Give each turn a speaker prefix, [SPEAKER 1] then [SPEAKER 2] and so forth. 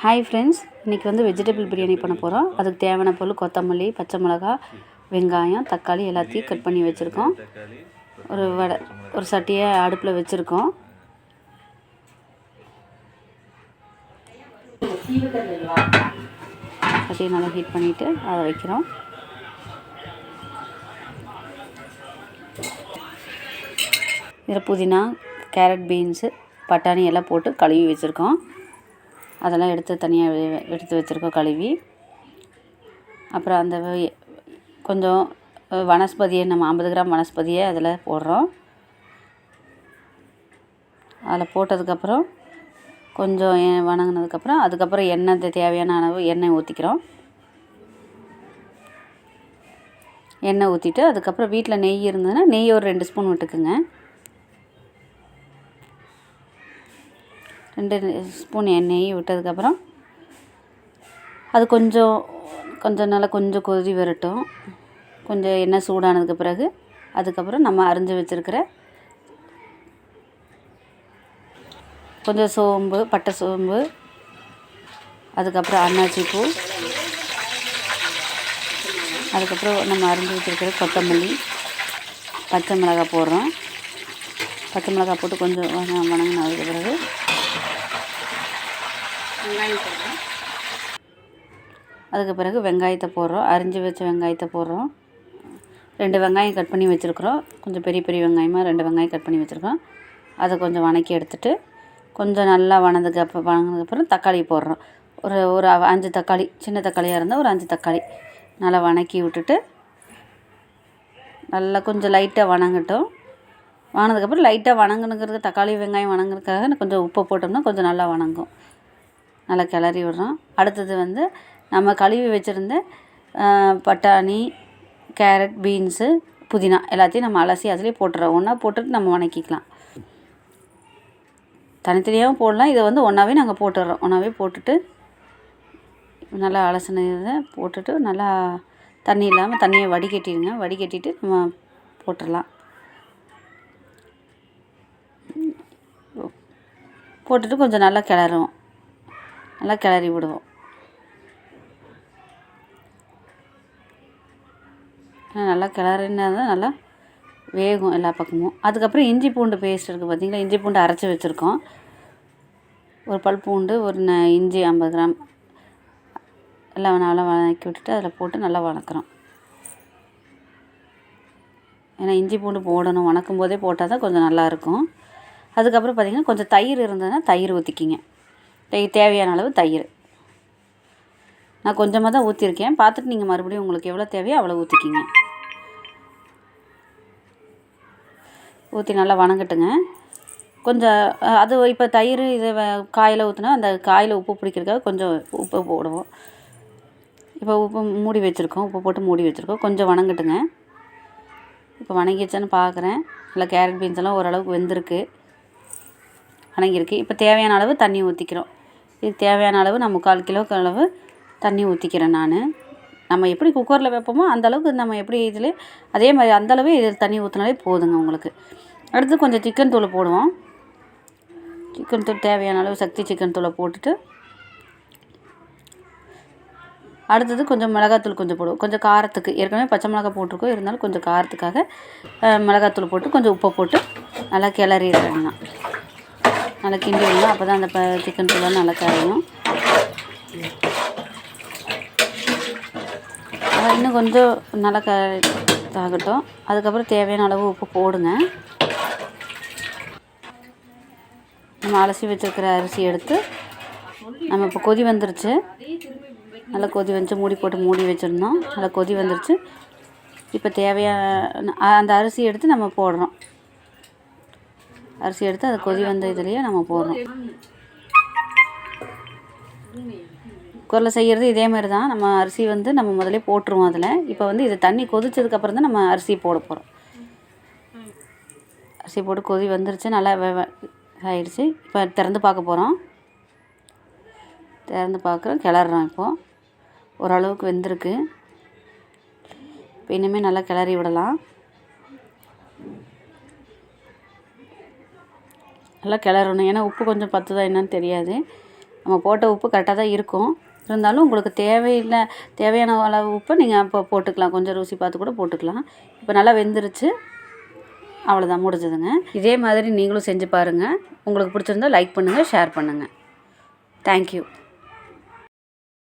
[SPEAKER 1] Hi friends இன்றைக்கி வந்து vegetable biryani பண்ண போகிறோம் அதுக்கு தேவையான பொருள் கொத்தமல்லி பச்சை மிளகா வெங்காயம் தக்காளி எல்லாத்தையும் கட் பண்ணி வச்சுருக்கோம். ஒரு வடை ஒரு சட்டியை அடுப்பில் வச்சுருக்கோம். சட்டியை நல்லா ஹீட் பண்ணிவிட்டு அதை வைக்கிறோம். இதில் புதினா கேரட் பீன்ஸு பட்டாணி எல்லாம் போட்டு கழுவி வச்சுருக்கோம். அதெல்லாம் எடுத்து தனியாக வெ- எடுத்து வச்சுருக்கோம் கழுவி. அப்புறம் அந்த கொஞ்சம் வனஸ்பதியை நம்ம ஐம்பது கிராம் வனஸ்பதியை அதில் போடுறோம். அதில் போட்டதுக்கப்புறம் கொஞ்சம் எ- அதுக்கப்புறம் எண்ணெய் தேவையான அளவு எண்ணெய் ஊற்றிக்கிறோம் எண்ணெய் ஊற்றிட்டு அதுக்கப்புறம் வீட்டில் நெய் இருந்ததுன்னா நெய் ஒரு ரெண்டு ஸ்பூன் விட்டுக்குங்க. ரெண்டு ஸ்பூன் எண்ணெய் விட்டதுக்கப்புறம் அது கொஞ்சம் கொஞ்சம் நல்லா கொஞ்சம் கொதி வரட்டும். கொஞ்சம் எண்ணெய் சூடானதுக்கு பிறகு அதுக்கப்புறம் நம்ம அரிஞ்சு வச்சுருக்கிற கொஞ்சம் சோம்பு பட்டை சோம்பு அதுக்கப்புறம் அன்னாச்சி பூ அதுக்கப்புறம் நம்ம அரிஞ்சு வச்சுருக்கிற கொத்தமல்லி பச்சை மிளகாய் போடுறோம். பச்சை மிளகாய் போட்டு கொஞ்சம் வணங்கினதுக்கு பிறகு அதுக்கு பிறகு வெங்காயத்தை போடுறோம். அரிஞ்சு வச்ச வெங்காயத்தை போடுறோம். ரெண்டு வெங்காயம் கட் பண்ணி வச்சுருக்குறோம். கொஞ்சம் பெரிய பெரிய வெங்காயமாக ரெண்டு வெங்காயம் கட் பண்ணி வச்சுருக்கோம். அதை கொஞ்சம் வணக்கி எடுத்துட்டு கொஞ்சம் நல்லா வணந்ததுக்கு அப்போ வணங்கினதுக்கப்புறம் தக்காளி போடுறோம். ஒரு ஒரு அஞ்சு தக்காளி சின்ன தக்காளியாக இருந்தால் ஒரு அஞ்சு தக்காளி. நல்லா வணக்கி விட்டுட்டு நல்லா கொஞ்சம் லைட்டாக வணங்கட்டும். வணங்கினதுக்கப்புறம் லைட்டாக வணங்கணுங்கிறது தக்காளி வெங்காயம் வணங்குறதுக்காக கொஞ்சம் உப்பு போட்டோம்னா கொஞ்சம் நல்லா வணங்கும். நல்லா கிளறி விடுறோம். அடுத்தது வந்து நம்ம கழுவி வச்சுருந்த பட்டாணி கேரட் பீன்ஸு புதினா எல்லாத்தையும் நம்ம அலசி அதிலே போட்டுறோம். ஒன்றா போட்டுட்டு நம்ம வணக்கிக்கலாம். தனித்தனியாகவும் போடலாம். இதை வந்து ஒன்றாவே நாங்கள் போட்டுடுறோம் ஒன்றாவே போட்டுட்டு நல்லா அலசின இதை போட்டுட்டு நல்லா தண்ணி இல்லாமல் தண்ணியை வடிகட்டிடுங்க. வடிகட்டிட்டு நம்ம போட்டுடலாம் போட்டுட்டு கொஞ்சம் நல்லா கிளறுவோம். நல்லா கிளறி விடுவோம். நல்லா கிளறினா தான் நல்லா வேகும் எல்லா பக்கமும். அதுக்கப்புறம் இஞ்சி பூண்டு பேஸ்ட் இருக்குது பார்த்தீங்களா இஞ்சி பூண்டு அரைச்சி வச்சுருக்கோம். ஒரு பல் பூண்டு ஒரு ந இஞ்சி ஐம்பது கிராம் எல்லாம் நல்லா வதக்கி விட்டுட்டு அதில் போட்டு நல்லா வதக்குறோம். ஏன்னா இஞ்சி பூண்டு போடணும் வணக்கும் போதே போட்டால் தான் கொஞ்சம் நல்லாயிருக்கும் அதுக்கப்புறம் பார்த்திங்கன்னா கொஞ்சம் தயிர் இருந்ததுன்னா தயிர் ஊற்றிக்கிங்க தேவையான அளவு தயிர். நான் கொஞ்சமாக தான் ஊற்றிருக்கேன் பார்த்துட்டு நீங்கள் மறுபடியும் உங்களுக்கு எவ்வளோ தேவையோ அவ்வளோ ஊற்றிக்கிங்க ஊற்றி நல்லா வணங்கட்டுங்க. கொஞ்சம் அது இப்போ தயிர் இது காயில் ஊற்றினா அந்த காயில் உப்பு பிடிக்கிறதுக்காக கொஞ்சம் உப்பு போடுவோம். இப்போ உப்பு மூடி வச்சுருக்கோம். உப்பு போட்டு மூடி வச்சுருக்கோம். கொஞ்சம் வணங்கட்டுங்க. இப்போ வணங்கிடுச்சான்னு பார்க்குறேன் நல்லா கேரட் பீன்ஸ் எல்லாம் ஓரளவுக்கு வெந்திருக்கு. வணங்கியிருக்கு. இப்போ தேவையான அளவு தண்ணி ஊற்றிக்கிறோம் இதுக்கு தேவையான அளவு நான் முக்கால் கிலோக்கு அளவு தண்ணி ஊற்றிக்கிறேன் நான். நம்ம எப்படி குக்கரில் வைப்போமோ அந்தளவுக்கு நம்ம எப்படி இதில் அதே மாதிரி அந்த இதில் தண்ணி ஊற்றினாலே போதுங்க உங்களுக்கு. அடுத்து கொஞ்சம் சிக்கன் தூள் போடுவோம். சிக்கன் தூள் தேவையான அளவு சக்தி சிக்கன் தூளை போட்டுட்டு அடுத்தது கொஞ்சம் மிளகாத்தூள் கொஞ்சம் போடுவோம். கொஞ்சம் காரத்துக்கு ஏற்கனவே பச்சை மிளகா போட்டிருக்கோம். இருந்தாலும் கொஞ்சம் காரத்துக்காக மிளகாத்தூள் போட்டு கொஞ்சம் உப்பை போட்டு நல்லா கிளறிடணும் நல்லா கிண்டி விடணும். அப்போ தான் அந்த ப சிக்கன் தூள்லாம் நல்லா கரையும் அஹ், இன்னும் கொஞ்சம் நல்லா க ஆகட்டும் அதுக்கப்புறம் தேவையான அளவு உப்பு போடுங்க. நம்ம அலசி வச்சுருக்கிற அரிசி எடுத்து நம்ம இப்போ கொதி வந்துருச்சு. நல்லா கொதி வந்துச்சு. மூடி போட்டு மூடி வச்சுருந்தோம். நல்லா கொதி வந்துருச்சு. இப்போ தேவையான அந்த அரிசி எடுத்து நம்ம போடுறோம். அரிசி எடுத்து அது கொதி வந்த இதுலேயே நம்ம போடுறோம். குக்கரில் செய்கிறது இதே மாதிரி தான் நம்ம அரிசி வந்து நம்ம முதலே போட்டுருவோம் அதில். இப்போ வந்து இது தண்ணி கொதிச்சதுக்கப்புறம் தான் நம்ம அரிசி போட போகிறோம் அரிசி போட்டு கொதி வந்துருச்சு நல்லா ஆயிடுச்சு இப்போ திறந்து பார்க்க போகிறோம் திறந்து பார்க்குறோம் கிளறுறோம் இப்போது ஓரளவுக்கு வெந்திருக்கு. இப்போ இனிமேல் நல்லா கிளறி விடலாம். நல்லா கிளறணும். ஏன்னா உப்பு கொஞ்சம் பத்துதா என்னன்னு தெரியாது. நம்ம போட்ட உப்பு கரெக்டாக தான் இருக்கும். இருந்தாலும் உங்களுக்கு தேவையில்லை தேவையான அளவு உப்பை நீங்கள் அப்போ போட்டுக்கலாம். கொஞ்சம் ருசி பார்த்து கூட போட்டுக்கலாம். இப்போ நல்லா வெந்துருச்சு. அவ்வளோதான் முடிஞ்சதுங்க. இதே மாதிரி நீங்களும் செஞ்சு பாருங்கள் உங்களுக்கு பிடிச்சிருந்தா லைக் பண்ணுங்கள் ஷேர் பண்ணுங்கள் தேங்க்யூ